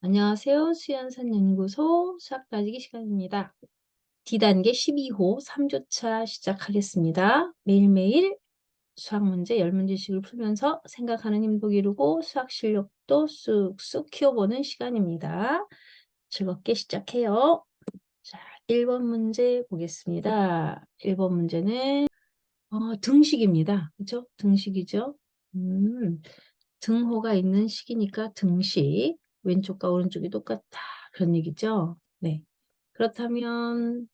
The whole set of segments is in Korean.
안녕하세요. 수연산 연구소 수학 따지기 시간입니다. D단계 12호 3조차 시작하겠습니다. 매일매일 수학 문제 10문제씩을 풀면서 생각하는 힘도 기르고 수학 실력도 쑥쑥 키워보는 시간입니다. 즐겁게 시작해요. 자, 1번 문제 보겠습니다. 1번 문제는 어, 등식입니다. 그죠? 등식이죠? 음, 등호가 있는 식이니까 등식. 왼쪽과 오른쪽이 똑같다. 그런 얘기죠? 네. 그렇다면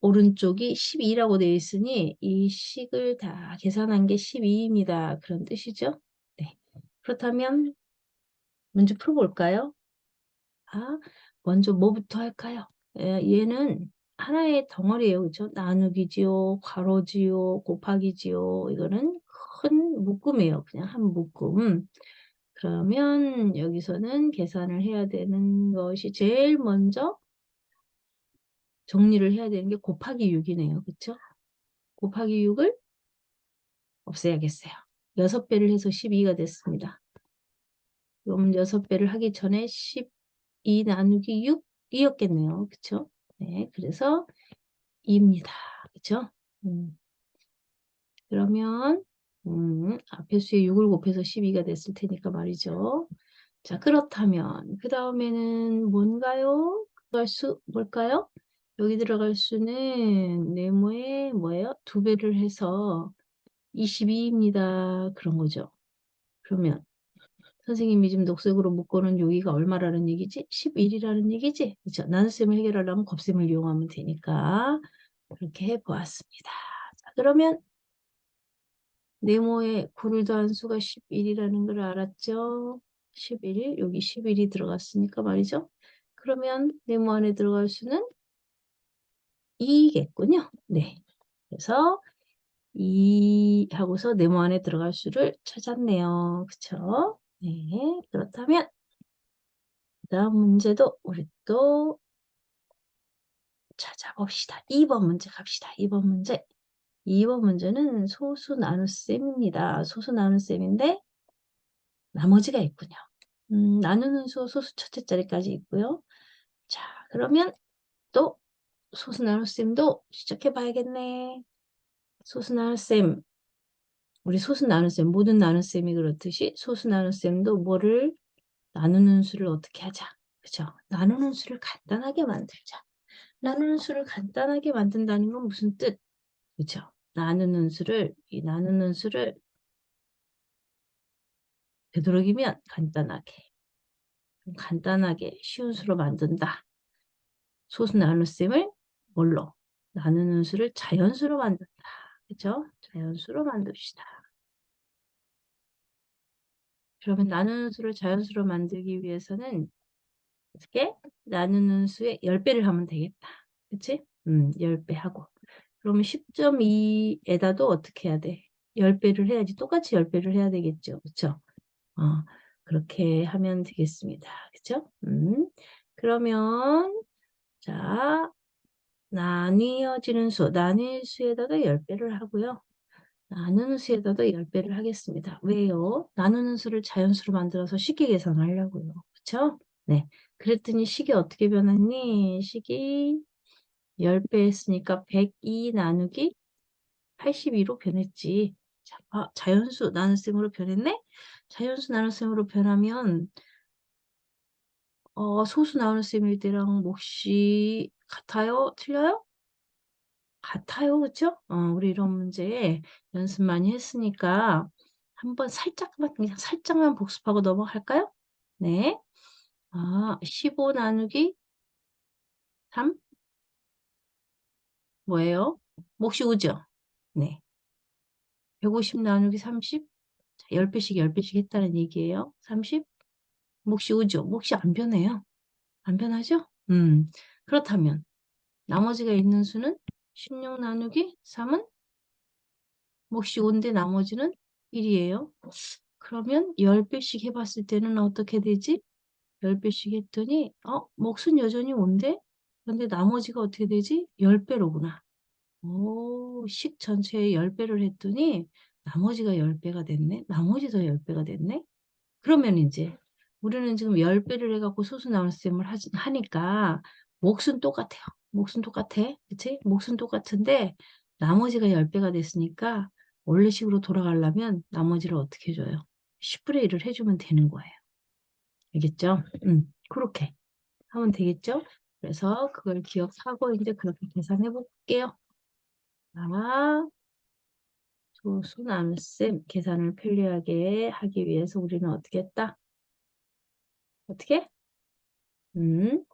오른쪽이 12라고 되어 있으니 이 식을 다 계산한 게 12입니다. 그런 뜻이죠? 네. 그렇다면 먼저 풀어볼까요? 아, 먼저 뭐부터 할까요? 에, 얘는 하나의 덩어리예요. 그렇죠? 나누기지요, 괄호지요, 곱하기지요. 이거는 큰 묶음이에요. 그냥 한 묶음. 그러면 여기서는 계산을 해야 되는 것이 제일 먼저 정리를 해야 되는 게 곱하기 6이네요. 그쵸? 곱하기 6을 없애야겠어요. 6배를 해서 12가 됐습니다. 그럼 6배를 하기 전에 12 나누기 6이었겠네요. 그쵸? 네, 그래서 2입니다. 그쵸? 음. 그러면 음, 앞에 수에 6을 곱해서 12가 됐을 테니까 말이죠. 자, 그렇다면 그 다음에는 뭔가요? 들어갈 수 뭘까요? 여기 들어갈 수는 네모에 뭐예요? 두 배를 해서 22입니다. 그런 거죠. 그러면 선생님이 지금 녹색으로 묶어놓은 여기가 얼마라는 얘기지? 11이라는 얘기지? 그렇죠? 나눗셈을 해결하려면 곱셈을 이용하면 되니까 그렇게 해보았습니다. 자, 그러면 네모에 9를 더한 수가 11이라는 걸 알았죠? 11, 여기 11이 들어갔으니까 말이죠. 그러면 네모 안에 들어갈 수는 2겠군요. 네. 그래서 2 하고서 네모 안에 들어갈 수를 찾았네요. 그쵸? 네. 그렇다면 그 다음 문제도 우리 또 찾아봅시다. 2번 문제 갑시다. 2번 문제. 2번 문제는 소수 나눗셈입니다. 소수 나눗셈인데 나머지가 있군요. 음, 나누는 수 소수 첫째 자리까지 있고요. 자, 그러면 또 소수 나눗셈도 시작해 봐야겠네. 소수 나눗셈. 우리 소수 나눗셈, 모든 나눗셈이 그렇듯이 소수 나눗셈도 뭐를 나누는 수를 어떻게 하자. 그죠? 나누는 수를 간단하게 만들자. 나누는 수를 간단하게 만든다는 건 무슨 뜻? 그죠? 나누는 수를, 이 나누는 수를 되도록이면 간단하게, 간단하게 쉬운 수로 만든다. 소수 나눗셈을 뭘로? 나누는 수를 자연수로 만든다. 그죠? 자연수로 만듭시다. 그러면 나누는 수를 자연수로 만들기 위해서는 어떻게? 나누는 수의 10배를 하면 되겠다. 그치? 음, 10배 하고. 그러면 10.2에다도 어떻게 해야 돼? 10배를 해야지. 똑같이 10배를 해야 되겠죠. 그쵸? 어, 그렇게 하면 되겠습니다. 그쵸? 음, 그러면, 자, 나뉘어지는 수, 나뉠 수에다가 10배를 하고요. 나누는 수에다가 10배를 하겠습니다. 왜요? 나누는 수를 자연수로 만들어서 쉽게 계산하려고요. 그쵸? 네. 그랬더니 식이 어떻게 변했니? 식이 10배 했으니까 102 나누기 82로 변했지. 자, 아, 자연수 나눗셈으로 변했네? 자연수 나눗셈으로 변하면 어, 소수 나눗셈일 때랑 몫이 같아요? 틀려요? 같아요, 그죠? 어, 우리 이런 문제 연습 많이 했으니까 한번 살짝만, 그냥 살짝만 복습하고 넘어갈까요? 네. 아, 15 나누기 3? 뭐예요? 몫이 오죠? 네. 150 나누기 30? 자, 10배씩 10배씩 했다는 얘기예요. 30? 몫이 오죠? 몫이 안 변해요. 안 변하죠? 음, 그렇다면 나머지가 있는 수는 16 나누기 3은 몫이 5인데 나머지는 1이에요. 그러면 10배씩 해봤을 때는 어떻게 되지? 10배씩 했더니 어? 몫은 여전히 5인데? 그런데 나머지가 어떻게 되지? 10배로구나. 오, 식 전체에 10배를 했더니 나머지가 10배가 됐네? 나머지도 10배가 됐네? 그러면 이제 우리는 지금 10배를 해갖고 소수 나눗셈을 하지, 하니까 몫은 똑같아요. 몫은 똑같아. 그치? 몫은 똑같은데 나머지가 10배가 됐으니까 원래 식으로 돌아가려면 나머지를 어떻게 해줘요? 10분의 1을 해주면 되는 거예요. 알겠죠? 음, 그렇게 하면 되겠죠? 그래서 그걸 기억하고 이제 그렇게 계산해 볼게요. 아, 소수 나눗셈 계산을 편리하게 하기 위해서 우리는 어떻게 했다? 어떻게? 음.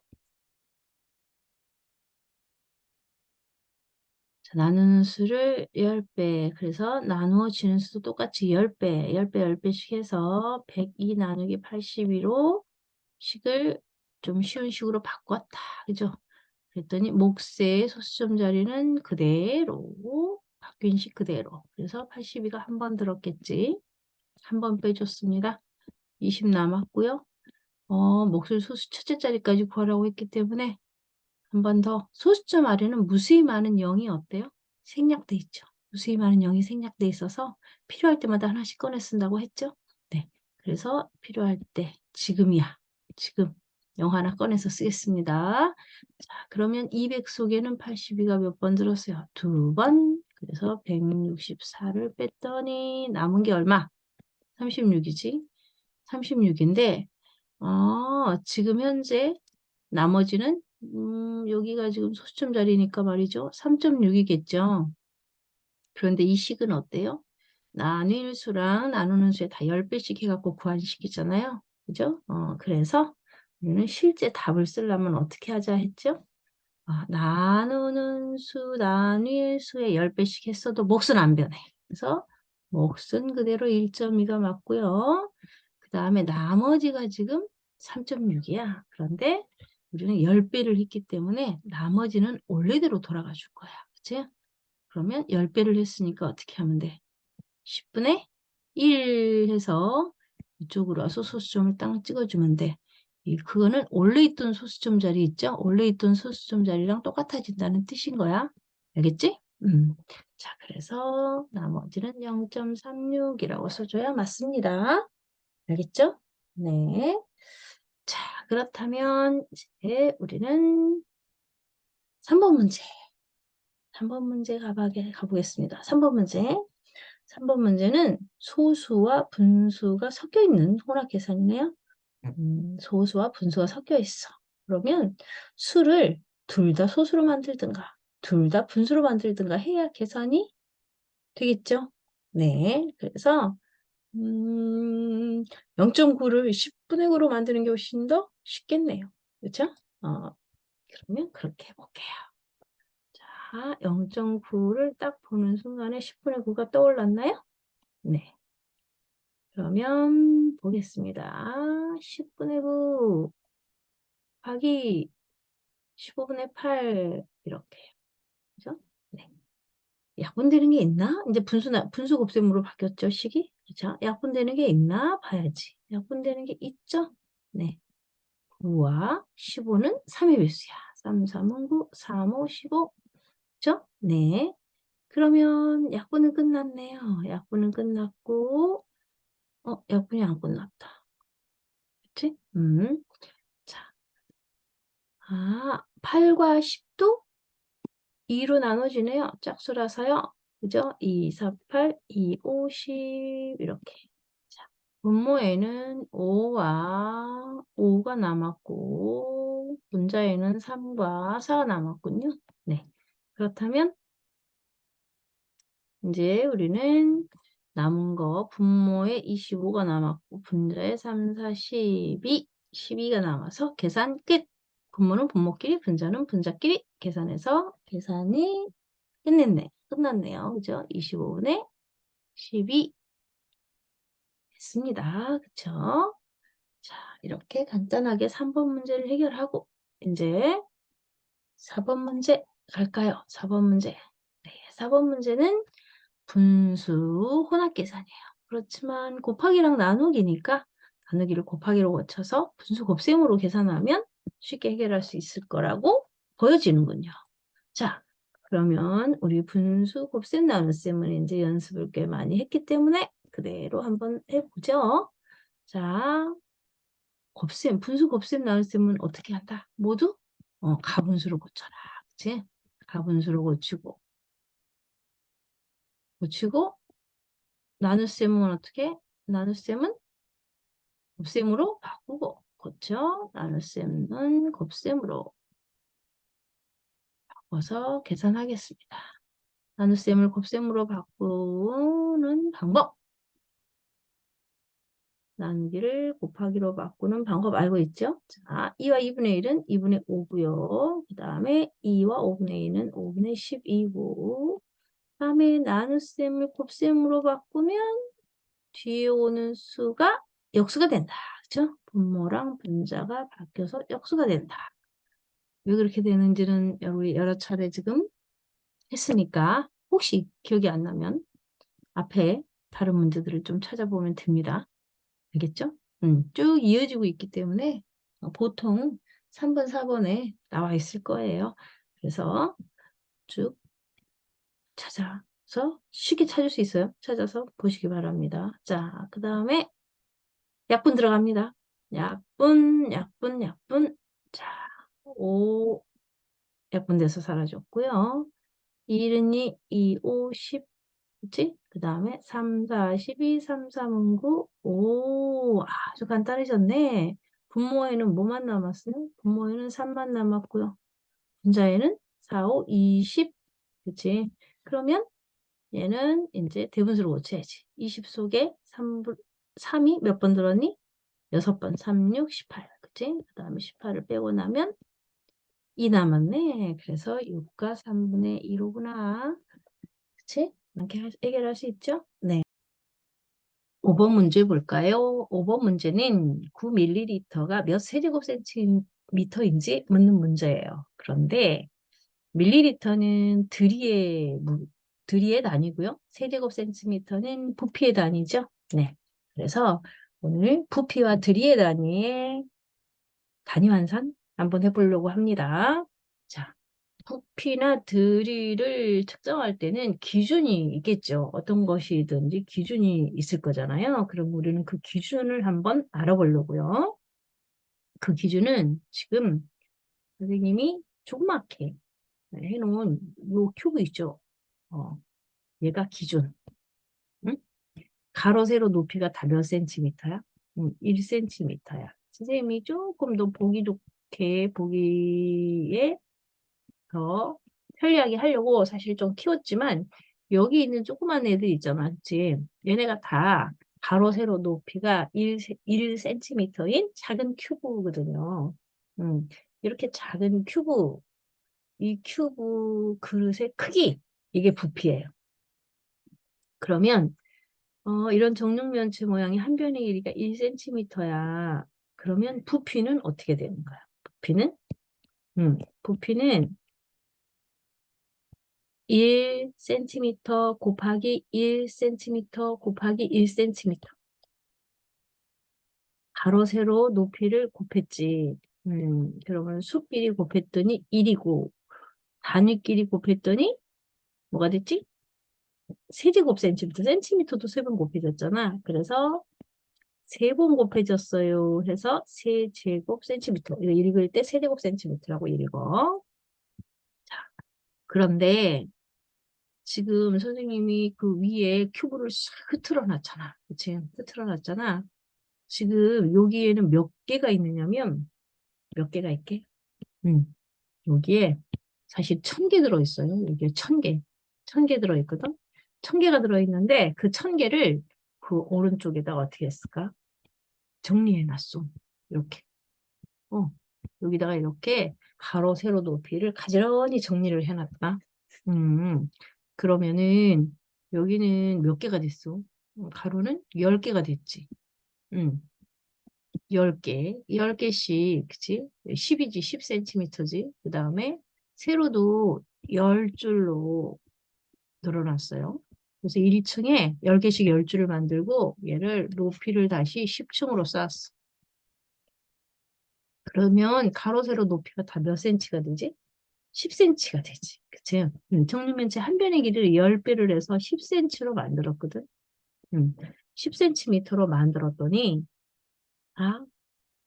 자, 나누는 수를 10배. 그래서 나누어지는 수도 똑같이 10배, 10배, 10배씩 해서 102 나누기 82로 식을 좀 쉬운 식으로 바꿨다. 그죠? 그랬더니 몫의 소수점 자리는 그대로 바뀐 식 그대로. 그래서 82가 한 번 들었겠지. 한 번 빼줬습니다. 20 남았고요. 어, 몫을 소수 첫째 자리까지 구하라고 했기 때문에 한 번 더. 소수점 아래는 무수히 많은 0이 어때요? 생략돼 있죠. 무수히 많은 0이 생략돼 있어서 필요할 때마다 하나씩 꺼내 쓴다고 했죠. 네. 그래서 필요할 때 지금이야. 지금 0 하나 꺼내서 쓰겠습니다. 자, 그러면 200 속에는 82가 몇 번 들었어요? 두 번. 그래서 164를 뺐더니 남은 게 얼마? 36이지. 36인데 어, 지금 현재 나머지는 음, 여기가 지금 소수점 자리니까 말이죠. 3.6이겠죠. 그런데 이 식은 어때요? 나눌 수랑 나누는 수에 다 10배씩 해갖고 구한 식이잖아요. 그죠? 어, 그래서 우리는 실제 답을 쓰려면 어떻게 하자 했죠? 아, 나누는 수, 나눌 수에 10배씩 했어도 몫은 안 변해. 그래서 몫은 그대로 1.2가 맞고요. 그 다음에 나머지가 지금 3.6이야. 그런데 우리는 10배를 했기 때문에 나머지는 원래대로 돌아가 줄 거야. 그치? 그러면 10배를 했으니까 어떻게 하면 돼? 10분의 1 해서 이쪽으로 와서 소수점을 딱 찍어주면 돼. 이 그거는 원래 있던 소수점 자리 있죠? 원래 있던 소수점 자리랑 똑같아진다는 뜻인 거야. 알겠지? 음. 자, 그래서 나머지는 0.36이라고 써줘야 맞습니다. 알겠죠? 네. 자, 그렇다면 이제 우리는 3번 문제. 3번 문제 가보게, 가보겠습니다. 3번 문제. 3번 문제는 소수와 분수가 섞여 있는 혼합 계산이네요. 음, 소수와 분수가 섞여 있어. 그러면 수를 둘 다 소수로 만들든가 둘 다 분수로 만들든가 해야 계산이 되겠죠? 네. 그래서 음, 0.9를 10분의 9로 만드는 게 훨씬 더 쉽겠네요. 그렇죠? 어, 그러면 그렇게 해볼게요. 자, 0.9를 딱 보는 순간에 10분의 9가 떠올랐나요? 네. 그러면 보겠습니다. 10분의 9 곱하기 15분의 8 이렇게 그죠? 네. 약분되는 게 있나? 이제 분수나 분수 곱셈으로 바뀌었죠, 식이? 그죠? 약분되는 게 있나 봐야지. 약분되는 게 있죠? 네. 9와 15는 3의 배수야. 3, 3은 9, 3, 5, 15. 그죠? 네. 그러면 약분은 끝났네요. 약분은 끝났고, 어, 약분이 안 끝났다. 그치? 음. 자. 아, 8과 10도 2로 나눠지네요. 짝수라서요. 그죠? 2, 4, 8, 2, 5, 10 이렇게. 자, 분모에는 5와 5가 남았고 분자에는 3과 4가 남았군요. 네. 그렇다면 이제 우리는 남은 거 분모에 25가 남았고 분자에 3, 4, 12, 12가 남아서 계산 끝. 분모는 분모끼리, 분자는 분자끼리 계산해서 계산이 끝냈네. 끝났네요. 그죠? 25분의 12 했습니다. 그쵸? 자, 이렇게 간단하게 3번 문제를 해결하고 이제 4번 문제 갈까요? 4번 문제. 네, 4번 문제는 분수 혼합 계산이에요. 그렇지만 곱하기랑 나누기니까 나누기를 곱하기로 고쳐서 분수 곱셈으로 계산하면 쉽게 해결할 수 있을 거라고 보여지는군요. 자, 그러면 우리 분수 곱셈 나눗셈을 이제 연습을 꽤 많이 했기 때문에 그대로 한번 해보죠. 자, 곱셈, 분수 곱셈 나눗셈은 어떻게 한다? 모두 어, 가분수로 고쳐라. 그치? 가분수로 고치고 고치고 나눗셈은 어떻게? 나눗셈은 곱셈으로 바꾸고 고쳐 나눗셈은 곱셈으로 바꿔서 계산하겠습니다. 나눗셈을 곱셈으로 바꾸는 방법 나누기를 곱하기로 바꾸는 방법 알고 있죠? 자, 2와 2분의 1은 2분의 5고요. 그 다음에 2와 5분의 2는 5분의 12고 그 다음에 나눗셈을 곱셈으로 바꾸면 뒤에 오는 수가 역수가 된다. 그죠? 분모랑 분자가 바뀌어서 역수가 된다. 왜 그렇게 되는지는 여러, 여러 차례 지금 했으니까 혹시 기억이 안 나면 앞에 다른 문제들을 좀 찾아보면 됩니다. 알겠죠? 음, 쭉 이어지고 있기 때문에 어, 보통 3번, 4번에 나와 있을 거예요. 그래서 쭉 찾아서 쉽게 찾을 수 있어요. 찾아서 보시기 바랍니다. 자, 그 다음에 약분 들어갑니다. 약분, 약분, 약분. 자, 5 약분돼서 사라졌고요. 1은 2, 2, 5, 10, 그치? 그 다음에 3, 4, 12, 3, 3은 9, 5. 아주 간단해졌네. 분모에는 뭐만 남았어요? 분모에는 3만 남았고요. 분자에는 4, 5, 20. 그치? 그러면 얘는 이제 대분수로 고쳐야지. 20 속에 3, 3이 몇 번 들었니? 6번. 3, 6, 18. 그치? 그 다음에 18을 빼고 나면 2 남았네. 그래서 6과 3분의 1호구나. 그치? 이렇게 할- 해결할 수 있죠? 네. 5번 문제 볼까요? 5번 문제는 9ml가 몇 세제곱센티미터인지 묻는 문제예요. 그런데 밀리리터는 드리의 무- 드리의 단위고요. 세제곱 센티미터는 부피의 단위죠. 네. 그래서 오늘 부피와 드리의 단위의 단위 환산 한번 해보려고 합니다. 자, 부피나 드리를 측정할 때는 기준이 있겠죠. 어떤 것이든지 기준이 있을 거잖아요. 그럼 우리는 그 기준을 한번 알아보려고요. 그 기준은 지금 선생님이 조그맣게 해놓은 요 큐브 있죠. 어, 얘가 기준. 응? 가로 세로 높이가 다 몇 센티미터야? 음, 1cm야. 선생님이 조금 더 보기 좋게 보기에 더 편리하게 하려고 사실 좀 키웠지만 여기 있는 조그만 애들 있잖아. 그치? 얘네가 다 가로 세로 높이가 1, 1cm인 작은 큐브거든요. 음, 이렇게 작은 큐브, 이 큐브 그릇의 크기, 이게 부피예요. 그러면 어, 이런 정육면체 모양이 한 변의 길이가 1cm야. 그러면 부피는 어떻게 되는 거야? 부피는? 음, 부피는 1cm 곱하기 1cm 곱하기 1cm. 가로 세로 높이를 곱했지. 음, 그러면 수끼리 곱했더니 1이고 단위끼리 곱했더니 뭐가 됐지? 세제곱 센티미터, 센티미터도 세 번 곱해졌잖아. 그래서 세 번 곱해졌어요. 해서 세제곱 센티미터. 이거 읽을 때 세제곱 센티미터라고 읽어. 자, 그런데 지금 선생님이 그 위에 큐브를 싹 흐트러 놨잖아. 그치? 흐트러 놨잖아. 지금 여기에는 몇 개가 있느냐면 몇 개가 있게? 음, 여기에 사실 천 개 들어있어요. 여기에 천 개. 천 개 들어있거든? 천 개가 들어있는데 그 천 개를 그 오른쪽에다가 어떻게 했을까? 정리해놨어. 이렇게. 어, 여기다가 이렇게 가로, 세로 높이를 가지런히 정리를 해놨다. 음, 그러면은 여기는 몇 개가 됐어? 어, 가로는 10개가 됐지. 음, 10개, 10개씩, 그치? 10이지, 10cm지. 그 다음에 세로도 10줄로 늘어났어요. 그래서 1층에 10개씩 10줄을 만들고 얘를 높이를 다시 10층으로 쌓았어. 그러면 가로, 세로 높이가 다몇 cm가 되지? 10cm가 되지. 그치? 음, 정육면체 한 변의 길이를 10배를 해서 10cm로 만들었거든. 음, 10cm로 만들었더니, 아,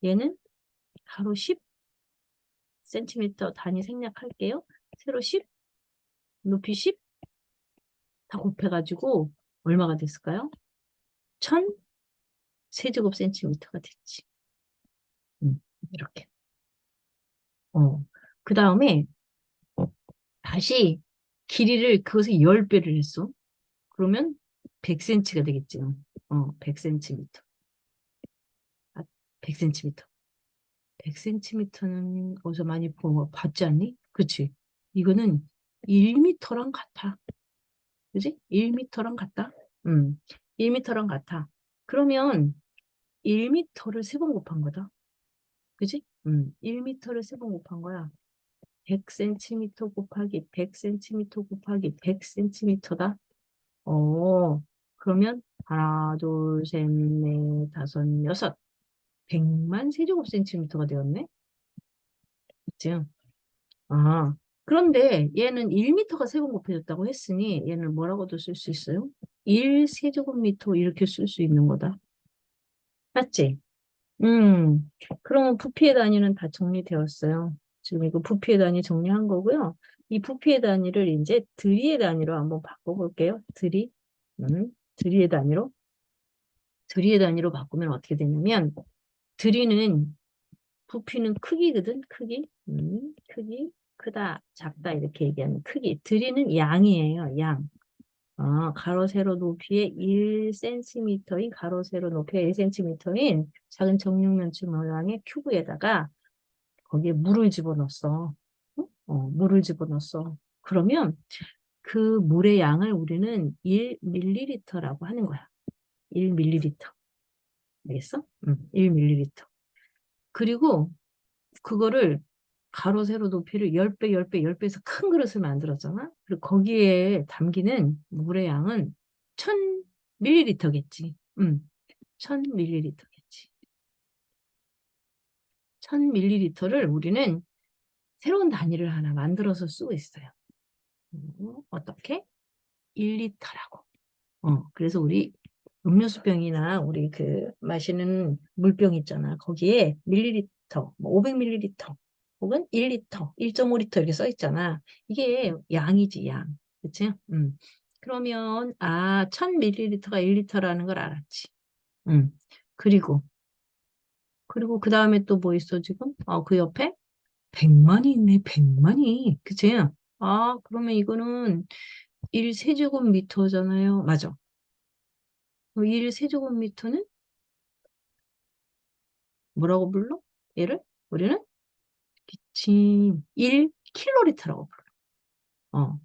얘는 가로 10 센티미터 단위 생략할게요. 세로 10, 높이 10 다 곱해가지고 얼마가 됐을까요? 1000 세제곱 센티미터가 됐지. 음, 이렇게. 어, 그 다음에 다시 길이를 그것의 10배를 했어. 그러면 100cm가 되겠죠. 어, 100cm. 아, 100cm. 100cm는 어디서 많이 보, 봤지 않니? 그치? 이거는 1m랑 같아. 그지? 1m랑 같다. 음, 1m랑 같아. 그러면 1m를 세 번 곱한 거다. 그지? 음, 1m를 세 번 곱한 거야. 100cm 곱하기 100cm 곱하기 100cm다. 어, 그러면 하나, 둘, 셋, 넷, 다섯, 여섯. 100만 세제곱 센티미터가 되었네. 그치? 아, 그런데 얘는 1m가 세 번 곱해졌다고 했으니 얘는 뭐라고도 쓸 수 있어요? 1세제곱미터 이렇게 쓸 수 있는 거다. 맞지? 음, 그러면 부피의 단위는 다 정리되었어요. 지금 이거 부피의 단위 정리한 거고요. 이 부피의 단위를 이제 드리의 단위로 한번 바꿔볼게요. 드리, 음, 드리의 단위로. 드리의 단위로 바꾸면 어떻게 되냐면 드리는 부피는 크기거든, 크기. 음, 크기, 크다, 작다 이렇게 얘기하면 크기. 드리는 양이에요, 양. 아, 가로 세로 높이의 1cm인 가로 세로 높이의 1cm인 작은 정육면체 모양의 큐브에다가 거기에 물을 집어넣었어. 어, 물을 집어넣었어. 그러면 그 물의 양을 우리는 1ml라고 하는 거야. 1ml. 알겠어? 응, 1ml. 그리고 그거를 가로 세로 높이를 10배, 10배, 10배에서 큰 그릇을 만들었잖아. 그리고 거기에 담기는 물의 양은 1000ml겠지. 음, 1000ml겠지. 1000ml를 우리는 새로운 단위를 하나 만들어서 쓰고 있어요. 음, 어떻게? 1리터라고. 어, 그래서 우리 음료수병이나 우리 그 마시는 물병 있잖아. 거기에 밀리리터, 뭐 500ml 혹은 1리터, 1.5리터 이렇게 써 있잖아. 이게 양이지, 양. 그치? 음. 그러면, 아, 1000ml가 1리터라는 걸 알았지. 음. 그리고, 그리고 그 다음에 또 뭐 있어, 지금? 어, 그 옆에? 100만이 있네, 100만이. 그치? 아, 그러면 이거는 1세제곱미터잖아요. 맞아. 1세제곱미터는 뭐라고 불러? 얘를? 우리는 기침 1킬로리터라고 불러. 어.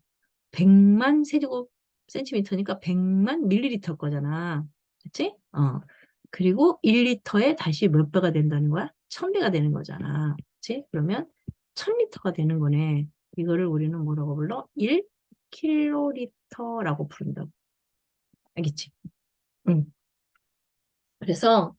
100만 세제곱 센티미터니까 100만 밀리리터 거잖아. 그치? 어. 그리고 1리터에 다시 몇 배가 된다는 거야? 1000배가 되는 거잖아. 그치? 그러면 1000리터가 되는 거네. 이거를 우리는 뭐라고 불러? 1킬로리터라고 부른다고. 알겠지? 응. 그래서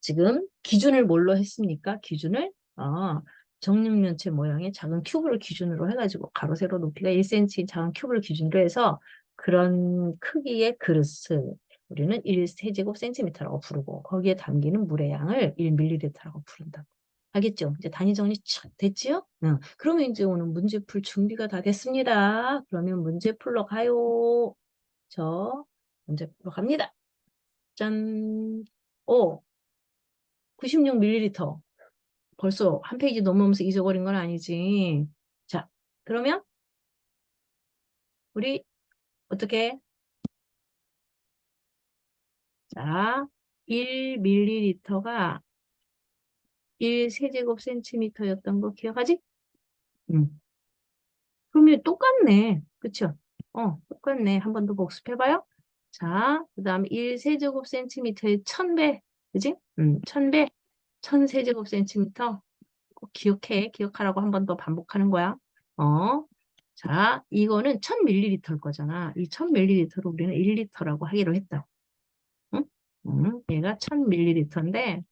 지금 기준을 뭘로 했습니까? 기준을 어, 정육면체 모양의 작은 큐브를 기준으로 해가지고 가로 세로 높이가 1cm인 작은 큐브를 기준으로 해서 그런 크기의 그릇을 우리는 1세제곱 센티미터라고 부르고 거기에 담기는 물의 양을 1ml라고 부른다. 알겠죠? 이제 단위 정리 됐지요? 응. 그러면 이제 오늘 문제 풀 준비가 다 됐습니다. 그러면 문제 풀러 가요. 저 문제 풀러 갑니다. 짠. 오. 96ml. 벌써 한 페이지 넘으면서 잊어버린 건 아니지. 자, 그러면 우리 어떻게? 자, 1ml가 1세제곱 센티미터였던 거 기억하지? 음. 그러면 똑같네. 그쵸? 어, 똑같네. 한 번 더 복습해봐요. 자, 그 다음에 1세제곱 센티미터의 1000배. 그지? 음, 1000배. 1000세제곱 센티미터. 꼭 기억해. 기억하라고 한 번 더 반복하는 거야. 어. 자, 이거는 1000ml일 거잖아. 이 1000ml를 우리는 1리터라고 하기로 했다. 응? 응? 얘가 1000ml인데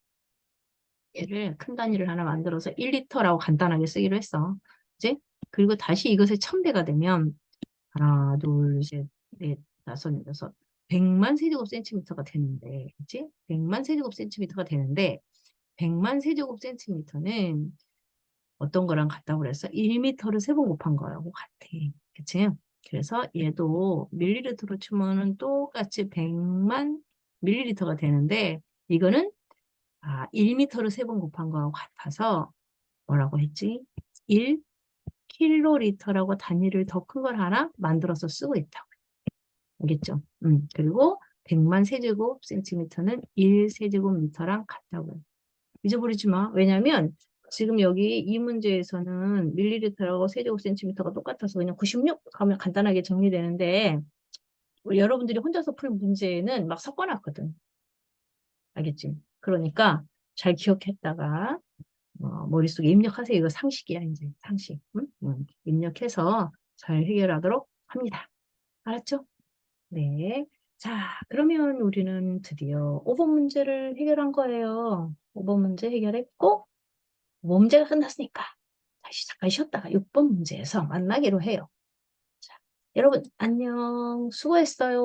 얘를 큰 단위를 하나 만들어서 1리터라고 간단하게 쓰기로 했어. 그지? 그리고 다시 이것의 1000배가 되면 하나, 둘, 셋, 넷, 다섯, 여섯, 100만 세제곱 센티미터가 되는데, 그치? 100만 세제곱 센티미터가 되는데, 100만 세제곱 센티미터는 어떤 거랑 같다고 그랬어? 1미터를 세 번 곱한 거하고 같아. 그치? 그래서 얘도 밀리리터로 치면은 똑같이 100만 밀리리터가 되는데 이거는 아, 1미터를 세 번 곱한 거하고 같아서 뭐라고 했지? 1 킬로리터라고 단위를 더 큰 걸 하나 만들어서 쓰고 있다고. 알겠죠? 음, 그리고 100만 세제곱 센티미터는 1 세제곱 미터랑 같다고. 잊어버리지 마. 왜냐면 지금 여기 이 문제에서는 밀리리터라고 세제곱 센티미터가 똑같아서 그냥 96 하면 간단하게 정리되는데 여러분들이 혼자서 풀 문제는 막 섞어놨거든. 알겠지? 그러니까 잘 기억했다가 어, 머릿속에 입력하세요. 이거 상식이야, 이제. 상식. 응? 응. 입력해서 잘 해결하도록 합니다. 알았죠? 네. 자, 그러면 우리는 드디어 5번 문제를 해결한 거예요. 5번 문제 해결했고, 5번 문제가 끝났으니까 다시 잠깐 쉬었다가 6번 문제에서 만나기로 해요. 자, 여러분, 안녕. 수고했어요.